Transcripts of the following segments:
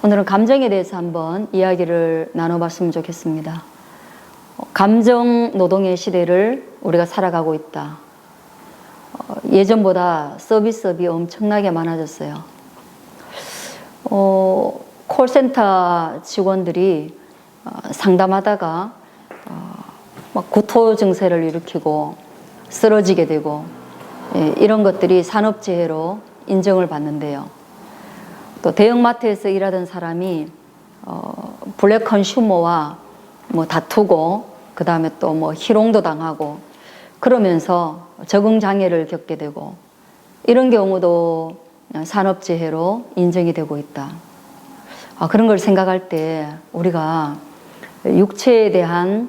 오늘은 감정에 대해서 한번 이야기를 나눠봤으면 좋겠습니다. 어, 감정 노동의 시대를 우리가 살아가고 있다. 어, 예전보다 서비스업이 엄청나게 많아졌어요. 어, 콜센터 직원들이 어, 상담하다가 어, 막 구토 증세를 일으키고 쓰러지게 되고 예, 이런 것들이 산업재해로 인정을 받는데요. 또 대형마트에서 일하던 사람이 어, 블랙 컨슈머와 뭐 다투고 그 다음에 또 뭐 희롱도 당하고 그러면서 적응 장애를 겪게 되고 이런 경우도 산업재해로 인정이 되고 있다. 아, 그런 걸 생각할 때 우리가 육체에 대한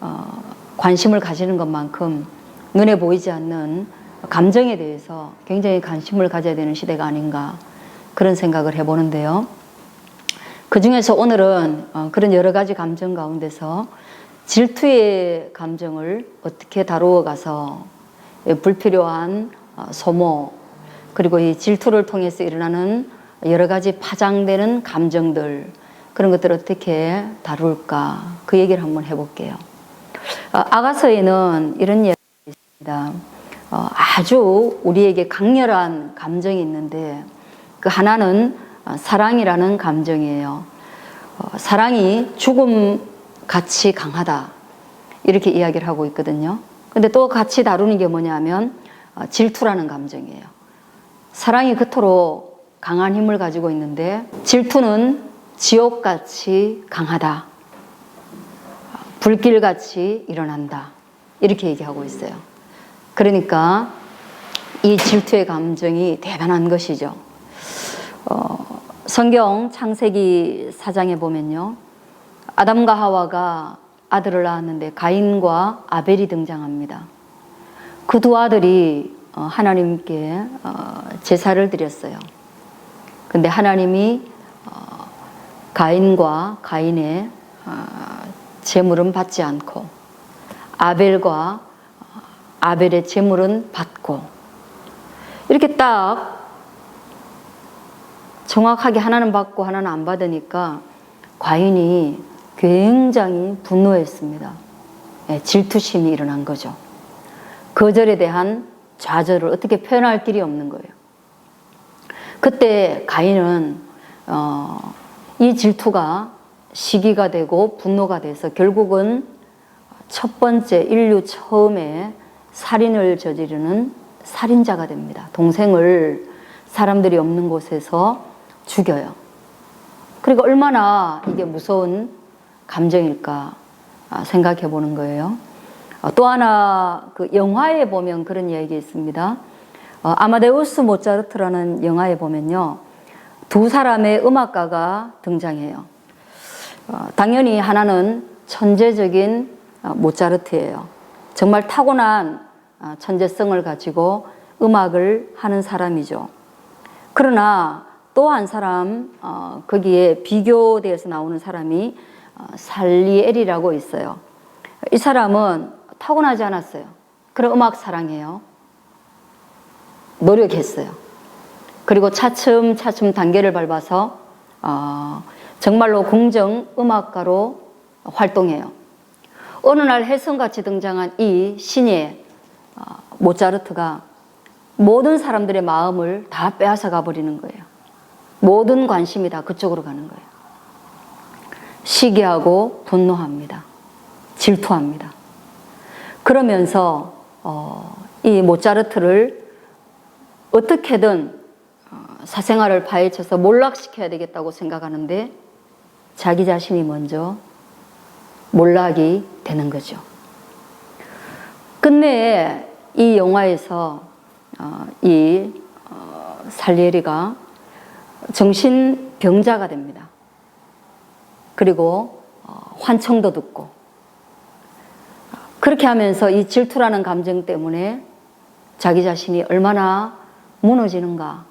어, 관심을 가지는 것만큼 눈에 보이지 않는 감정에 대해서 굉장히 관심을 가져야 되는 시대가 아닌가 그런 생각을 해보는데요. 그 중에서 오늘은 어, 그런 여러 가지 감정 가운데서 질투의 감정을 어떻게 다루어 가서 불필요한 어, 소모 그리고 이 질투를 통해서 일어나는 여러 가지 파장되는 감정들 그런 것들을 어떻게 다룰까 그 얘기를 한번 해볼게요. 어, 아가서에는 이런 이야기가 있습니다. 어, 아주 우리에게 강렬한 감정이 있는데 그 하나는 어, 사랑이라는 감정이에요. 어, 사랑이 죽음 같이 강하다 이렇게 이야기를 하고 있거든요. 근데 또 같이 다루는 게 뭐냐면 어, 질투라는 감정이에요. 사랑이 그토록 강한 힘을 가지고 있는데 질투는 지옥같이 강하다. 불길같이 일어난다. 이렇게 얘기하고 있어요. 그러니까 이 질투의 감정이 대단한 것이죠. 어, 성경 창세기 사장에 보면요. 아담과 하와가 아들을 낳았는데 가인과 아벨이 등장합니다. 그 두 아들이 어, 하나님께 어, 제사를 드렸어요. 근데 하나님이 어, 가인과 가인의 제물은 받지 않고 아벨과 아벨의 제물은 받고 이렇게 딱 정확하게 하나는 받고 하나는 안 받으니까 과인이 굉장히 분노했습니다. 예, 질투심이 일어난 거죠. 거절에 대한 좌절을 어떻게 표현할 길이 없는 거예요. 그때 가인은 어, 이 질투가 시기가 되고 분노가 돼서 결국은 첫 번째 인류 처음에 살인을 저지르는 살인자가 됩니다. 동생을 사람들이 없는 곳에서 죽여요. 그리고 얼마나 이게 무서운 감정일까 생각해 보는 거예요. 어, 또 하나 그 영화에 보면 그런 이야기 있습니다. 어, 아마데우스 모차르트라는 영화에 보면요. 두 사람의 음악가가 등장해요. 어, 당연히 하나는 천재적인 모차르트예요. 정말 타고난 천재성을 가지고 음악을 하는 사람이죠. 그러나 또 한 사람 거기에 비교되어서 나오는 사람이 살리엘이라고 있어요. 이 사람은 타고나지 않았어요. 그런 음악 사랑해요. 노력했어요. 그리고 차츰 차츰 단계를 밟아서 어, 정말로 공정 음악가로 활동해요. 어느 날 혜성같이 등장한 이 신예 어, 모차르트가 모든 사람들의 마음을 다 빼앗아 가 버리는 거예요. 모든 관심이 다 그쪽으로 가는 거예요. 시기하고 분노합니다. 질투합니다. 그러면서 어, 이 모차르트를 어떻게든 어, 사생활을 파헤쳐서 몰락시켜야 되겠다고 생각하는데 자기 자신이 먼저 몰락이 되는 거죠. 끝내 이 영화에서 어, 이 어, 살리에리가 정신병자가 됩니다. 그리고 어, 환청도 듣고 그렇게 하면서 이 질투라는 감정 때문에 자기 자신이 얼마나 무너지는가.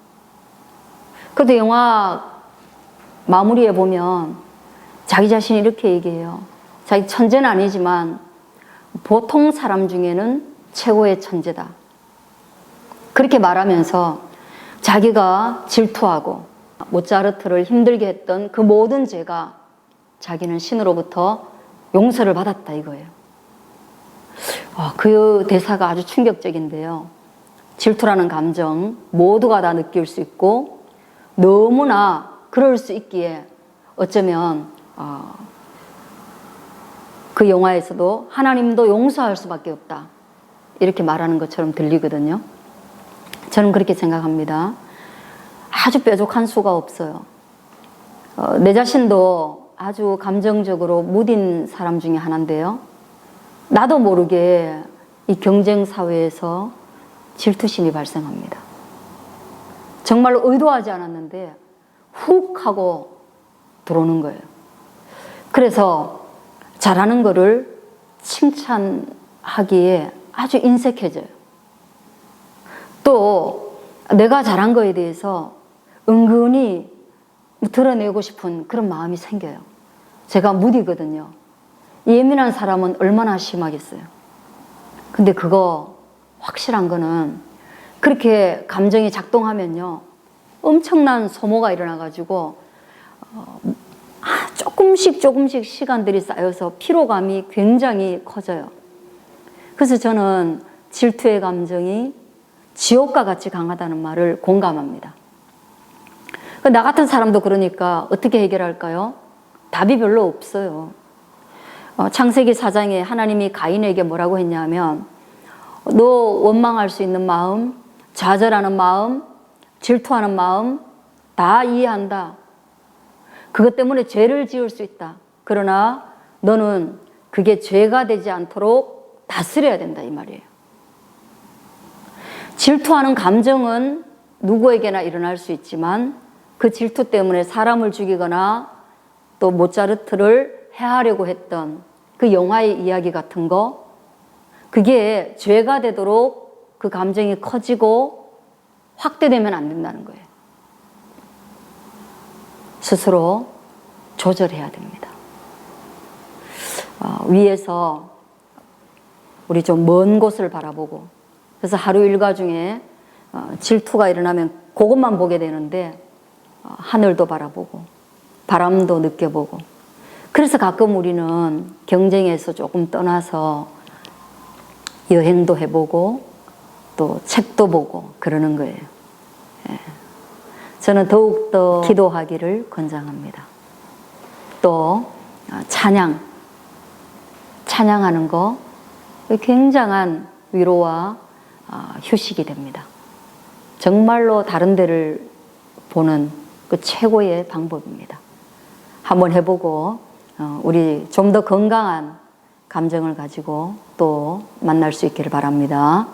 그래도 영화 마무리에 보면 자기 자신이 이렇게 얘기해요. 자기 천재는 아니지만 보통 사람 중에는 최고의 천재다. 그렇게 말하면서 자기가 질투하고 모차르트를 힘들게 했던 그 모든 죄가 자기는 신으로부터 용서를 받았다 이거예요. 아, 그 대사가 아주 충격적인데요. 질투라는 감정 모두가 다 느낄 수 있고 너무나 그럴 수 있기에 어쩌면 어, 그 영화에서도 하나님도 용서할 수밖에 없다 이렇게 말하는 것처럼 들리거든요. 저는 그렇게 생각합니다. 아주 뾰족한 수가 없어요. 어, 내 자신도 아주 감정적으로 무딘 사람 중에 하나인데요. 나도 모르게 이 경쟁 사회에서 질투심이 발생합니다. 정말로 의도하지 않았는데 훅 하고 들어오는 거예요. 그래서 잘하는 거를 칭찬하기에 아주 인색해져요. 또 내가 잘한 거에 대해서 은근히 드러내고 싶은 그런 마음이 생겨요. 제가 무디거든요. 예민한 사람은 얼마나 심하겠어요. 근데 그거 확실한 거는 그렇게 감정이 작동하면요. 엄청난 소모가 일어나가지고 어, 아, 조금씩 조금씩 시간들이 쌓여서 피로감이 굉장히 커져요. 그래서 저는 질투의 감정이 지옥과 같이 강하다는 말을 공감합니다. 나 같은 사람도 그러니까 어떻게 해결할까요? 답이 별로 없어요. 어, 창세기 4장에 하나님이 가인에게 뭐라고 했냐면 너 원망할 수 있는 마음, 좌절하는 마음, 질투하는 마음 다 이해한다. 그것 때문에 죄를 지을 수 있다. 그러나 너는 그게 죄가 되지 않도록 다스려야 된다 이 말이에요. 질투하는 감정은 누구에게나 일어날 수 있지만 그 질투 때문에 사람을 죽이거나 또 모차르트를 해하려고 했던 그 영화의 이야기 같은 거 그게 죄가 되도록 그 감정이 커지고 확대되면 안 된다는 거예요. 스스로 조절해야 됩니다. 어, 위에서 우리 좀 먼 곳을 바라보고 그래서 하루 일과 중에 어, 질투가 일어나면 그것만 보게 되는데 어, 하늘도 바라보고 바람도 느껴보고 그래서 가끔 우리는 경쟁에서 조금 떠나서 여행도 해보고 또 책도 보고 그러는 거예요. 예. 저는 더욱더 기도하기를 권장합니다. 또 어, 찬양, 찬양하는 거 굉장한 위로와 어, 휴식이 됩니다. 정말로 다른 데를 보는 그 최고의 방법입니다. 한번 해보고 어, 우리 좀 더 건강한 감정을 가지고 또 만날 수 있기를 바랍니다.